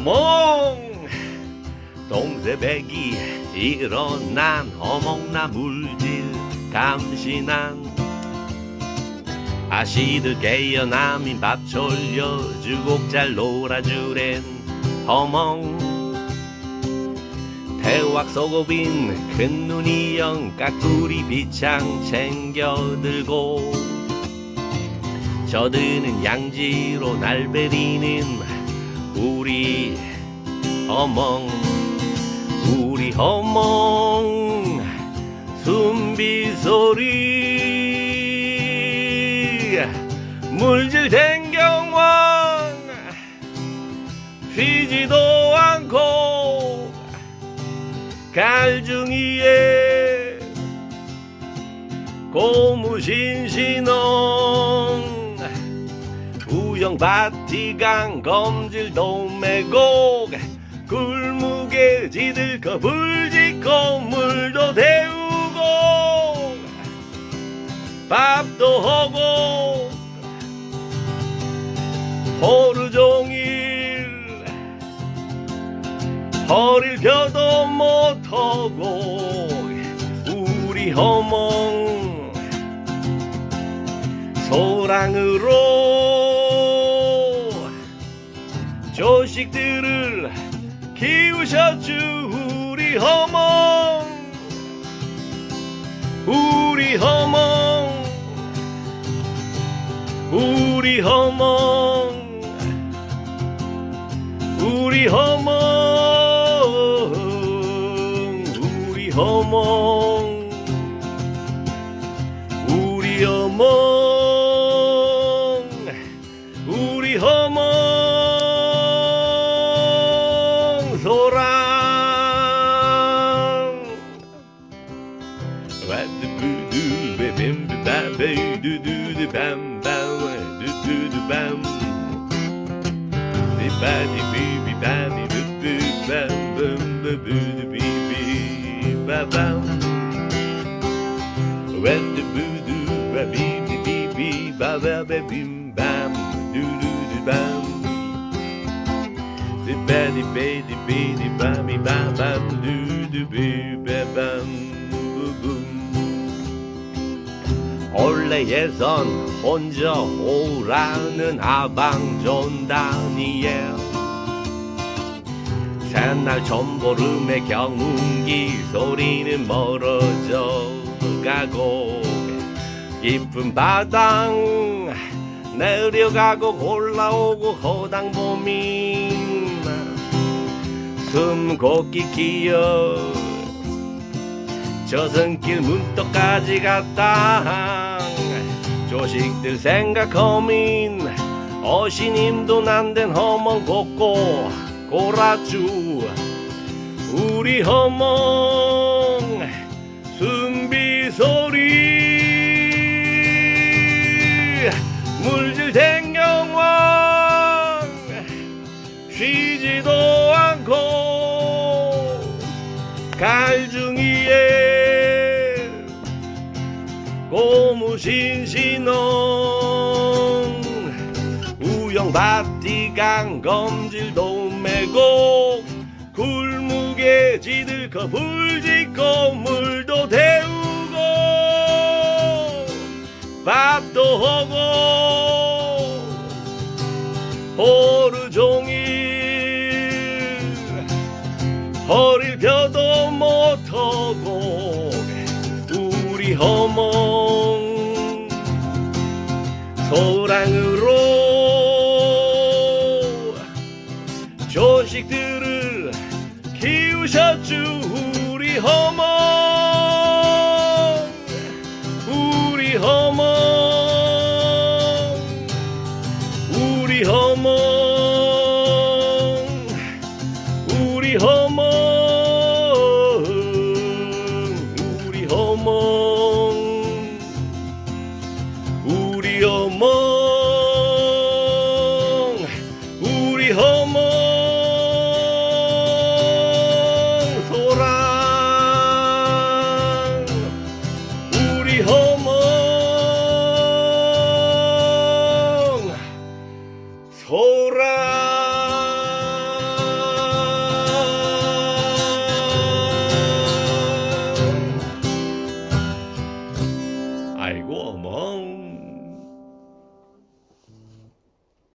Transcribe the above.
어멍 동새배기 일어난 어멍나 물질 감시난 아시드 깨어남인 밥 졸려 주곡 잘 놀아주랜 어멍 대왁 속업인 큰 눈이 영 까꾸리 비창 챙겨들고 저드는 양지로 날 베리는 우리 어멍 우리 어멍 숨비 소리. 물질 댕경왕 쉬지도 않고 갈중이에 고무신신ong 우영바티강 검질도 메고 굴무게 지들거 불짓고 물도 데우고 밥도 하고 하루 종일 허리를 펴도 못하고 우리 허몽 소랑으로 조식들을 키우셨죠 우리 허몽. 우리 허몽. 우리 허몽 du bu du be bim du bam be du du du bam bam du du du bam di ba di bi bi ba di bu bu bam bum bu bu du bi bi ba bam when the bu du ba bi di bi bi ba ba ba bim bam du du du bam di ba di be di bi di ba mi ba bam du du bi ba 원래 예선 혼자 오라는 아방존단이에요. 새날 전보름의 경운기 소리는 멀어져 가고 깊은 바당 내려가고 올라오고 허당 봄인 숨고기 기어 저승길 문턱까지 갔다 조식들 생각 허민 어신임도 난된 허멍 걷고 고라주. 우리 허멍 숨비 소리. 물질 댕경왕 쉬지도 않고 갈중이에 고무신신ong 우영바티강 검질도 메고 굴무게 지들거 불짓고 물도 데우고 밥도 하고 하루 종일 허리를 펴도 못하고 허몽 소랑으로 조식들을 키우셨죠 우리 허몽 우리 허몽 우